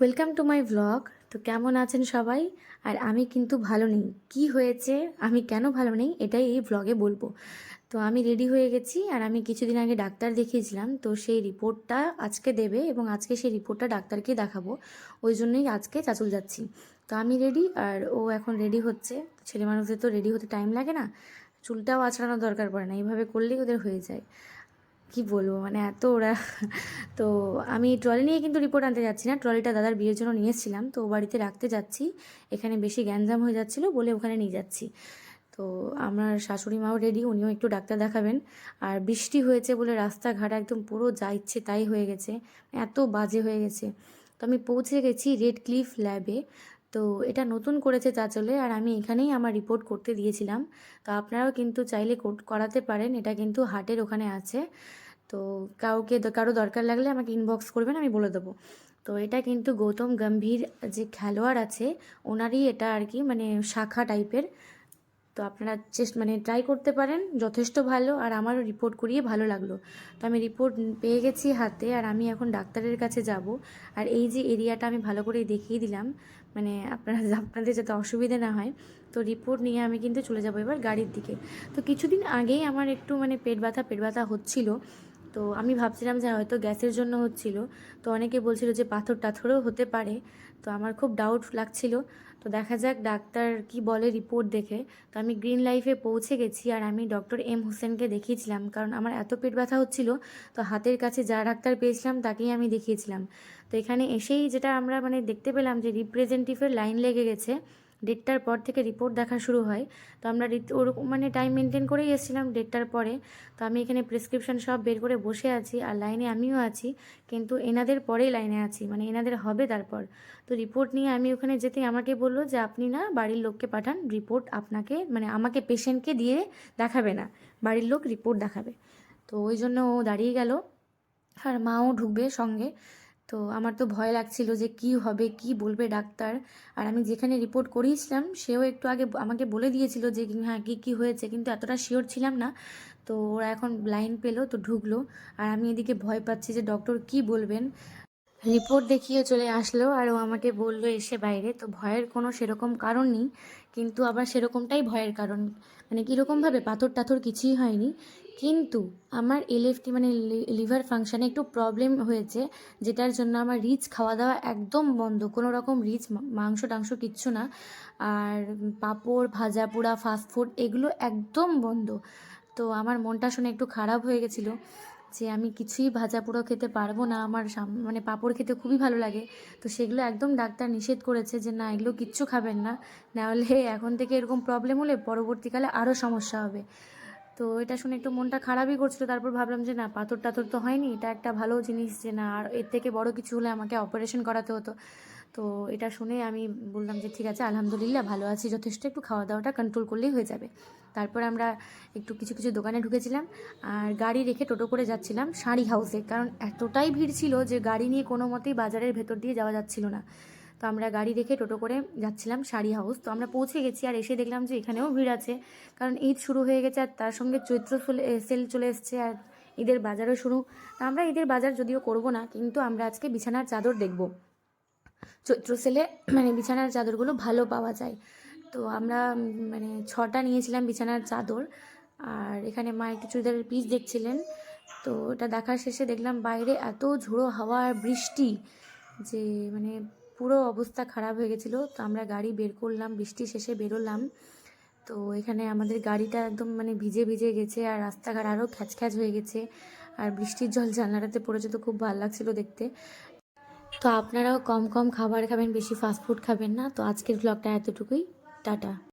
Welcome to my vlog তো কেমন আছেন সবাই? আর আমি কিন্তু ভালো নেই। কি হয়েছে? আমি কেন ভালো নেই? এটাই এই ভ্লগে বলব। তো আমি রেডি হয়ে গেছি আর আমি কিছুদিন আগে ডাক্তার দেখিয়েছিলাম। তো সেই রিপোর্টটা আজকে দেবে এবং আজকে সেই রিপোর্টটা ডাক্তারকে দেখাবো। ওই জন্যই আজকে চাচুল যাচ্ছি। তো আমি রেডি আর ও এখন রেডি হচ্ছে। ছেলে মানুষদের তো রেডি হতে টাইম লাগে না। চুলটাও আছড়ানোর দরকার পড়ে না। এইভাবে করলেই ওদের হয়ে যায়। কি বলব? মানে এত ওরা। তো আমি ট্রলি নিয়ে কিন্তু রিপোর্ট আনতে যাচ্ছি না। ট্রলিটা দাদার বিয়ের জন্য নিয়ে এসেছিলাম। তো বাড়িতে রাখতে যাচ্ছি। এখানে বেশি গ্যাঞ্জাম হয়ে যাচ্ছিল বলে ওখানে নিয়ে যাচ্ছি। তো আমার শাশুড়ি মাও রেডি উনিও একটু ডাক্তার দেখাবেন। আর বৃষ্টি হয়েছে বলে রাস্তাঘাট একদম পুরো যা ইচ্ছে তাই হয়ে গেছে। এত বাজে হয়ে গেছে। তো আমি পৌঁছে গেছি রেড ক্লিফ ল্যাবে তো এটা নতুন করেছে চাচলে আর আমি এখানেই আমার রিপোর্ট করতে দিয়েছিলাম। তো আপনারাও কিন্তু চাইলে করাতে পারেন, এটা কিন্তু হাটের ওখানে আছে। তো কাউকে কারও দরকার লাগলে আমাকে ইনবক্স করবেন, আমি বলে দেবো। তো এটা কিন্তু গৌতম গম্ভীর যে খেলোয়াড় আছে, ওনারই এটা আর কি মানে শাখা টাইপের তো আপনারা চেষ্টা মানে ট্রাই করতে পারেন, যথেষ্ট ভালো। আর আমারও রিপোর্ট করিয়ে ভালো লাগল। তো আমি রিপোর্ট পেয়ে গেছি হাতে, আর আমি এখন ডাক্তারের কাছে যাব। আর এই যে এরিয়াটা আমি ভালো করে দেখিয়ে দিলাম মানে আপনারা আপনাদের যাতে অসুবিধে না হয়, তো রিপোর্ট নিয়ে আমি কিন্তু চলে যাব এবার গাড়ির দিকে। তো কিছুদিন আগেই আমার একটু মানে পেট ব্যথা পেট ব্যথা হচ্ছিল। তো আমি ভাবছিলাম যে হয়তো গ্যাসের জন্য হচ্ছিল। তো অনেকে বলছিল যে পাথর টাথরও হতে পারে। তো আমার খুব ডাউট লাগছিল। তো দেখা যাক ডাক্তার কি বলে রিপোর্ট দেখে। তো আমি গ্রিন লাইফে পৌঁছে গেছি আর আমি ডক্টর এম হোসেনকে দেখিয়েছিলাম। কারণ আমার এত পেট ব্যথা হচ্ছিল, তো হাতের কাছে যা ডাক্তার পেয়েছিলাম তাকেই আমি দেখিয়েছিলাম। তো এখানে এসেই যেটা আমরা মানে দেখতে পেলাম যে রিপ্রেজেন্টেটিভের লাইন লেগে গেছে। ডেটটার পর থেকে রিপোর্ট দেখা শুরু হয়। তো আমরা ওরকম মানে টাইম মেনটেন করেই এসেছিলাম ডেটটার পরে। তো আমি এখানে প্রেসক্রিপশন সব বের করে বসে আছি আর লাইনে আমিও আছি, কিন্তু এনাদের পরেই লাইনে আছি মানে এনাদের হবে তারপর। তো রিপোর্ট নিয়ে আমি ওখানে যেতেই আমাকে বলল যে, আপনি না বাড়ির লোককে পাঠান রিপোর্ট আপনাকে মানে আমাকে পেশেন্টকে দিয়ে দেখাবে না, বাড়ির লোক রিপোর্ট দেখাবে। তো ওই জন্য ও দাঁড়িয়ে গেল। আর মাও ঢুকবে সঙ্গে। তো আমার তো ভয় লাগছিল যে কি হবে, কি বলবে ডাক্তার। আর আমি যেখানে রিপোর্ট করিয়েছিলাম, সেও একটু আগে আমাকে বলে দিয়েছিল যে হ্যাঁ কী কী হয়েছে, কিন্তু এতটা শিওর ছিলাম না। তো ওরা এখন লাইন পেল, তো ঢুকলো। আর আমি এদিকে ভয় পাচ্ছি যে ডক্টর কি বলবেন। রিপোর্ট দেখিয়ে চলে আসলো আর ও আমাকে বলল এসে বাইরে। তো ভয়ের কোনো সেরকম কারণ নেই, কিন্তু আবার সেরকমটাই ভয়ের কারণ। মানে কীরকমভাবে? পাথর টাথর কিছুই হয়নি। কিন্তু আমার এলএফটি মানে লিভার ফাংশানে একটু প্রবলেম হয়েছে, যেটার জন্য আমার রিচ খাওয়া দাওয়া একদম বন্ধ। কোনো রকম রিচ মাংস টাংস কিচ্ছু না। আর পাঁপড়, ভাজা পোড়া ফাস্টফুড এগুলো একদম বন্ধ। তো আমার মনটা শুনে একটু খারাপ হয়ে গেছিল। যে আমি কিছুই ভাজা পোড়া খেতে পারব না, আমার মানে পাঁপড় খেতে খুবই ভালো লাগে। তো সেগুলো একদম ডাক্তার নিষেধ করেছে যে, না, এগুলো কিচ্ছু খাবেন না। নাহলে এখন থেকে এরকম প্রবলেম হলে পরবর্তীকালে আরও সমস্যা হবে। তো এটা শুনে একটু মনটা খারাপই করছিল। তারপর ভাবলাম যে, না পাথর টাথর তো হয়নি। এটা একটা ভালো জিনিস যে, না, আর এর থেকে বড় কিছু হলে আমাকে অপারেশন করাতে হতো। তো এটা শুনে আমি বললাম যে, ঠিক আছে, আলহামদুলিল্লাহ, ভালো আছি। যথেষ্ট একটু খাওয়া দাওয়াটা কন্ট্রোল করলেই হয়ে যাবে। তারপর আমরা একটু কিছু কিছু দোকানে ঢুকেছিলাম আর গাড়ি রেখে টোটো করে যাচ্ছিলাম শাড়ি হাউসে কারণ এতটাই ভিড় ছিল যে, গাড়ি নিয়ে কোনো মতেই বাজারের ভেতর দিয়ে যাওয়া যাচ্ছিল না। তো আমরা গাড়ি রেখে টোটো করে যাচ্ছিলাম শাড়ি হাউস তো আমরা পৌঁছে গেছি আর এসে দেখলাম যে, এখানেও ভিড় আছে। কারণ ঈদ শুরু হয়ে গেছে আর তার সঙ্গে চৈত্র সেল চলে এসছে আর ঈদের বাজারও শুরু। আমরা ঈদের বাজার যদিও করব না, কিন্তু আমরা আজকে বিছানার চাদর দেখব। চৈত্র সেলে মানে বিছানার চাদরগুলো ভালো পাওয়া যায়। তো আমরা মানে ছটা নিয়েছিলাম বিছানার চাদর। আর এখানে মা একটু চুড়িদারের পিস দেখছিলেন। তো এটা দেখার শেষে দেখলাম বাইরে এত ঝোড়ো হাওয়া আর বৃষ্টি যে মানে পুরো অবস্থা খারাপ হয়ে গেছিল। তো আমরা গাড়ি বের করলাম, বৃষ্টি শেষে বেরোলাম। তো এখানে আমাদের গাড়িটা একদম মানে ভিজে ভিজে গেছে আর রাস্তাঘাট আরও খ্যাচ খ্যাচ হয়ে গেছে। আর বৃষ্টির জল জানলাটাতে পড়েছে তো খুব ভালো লাগছিল দেখতে। তো আপনারাও কম কম খাবার খাবেন, বেশি ফাস্টফুড খাবেন না। তো আজকের ব্লগটা এতটুকুই। টাটা।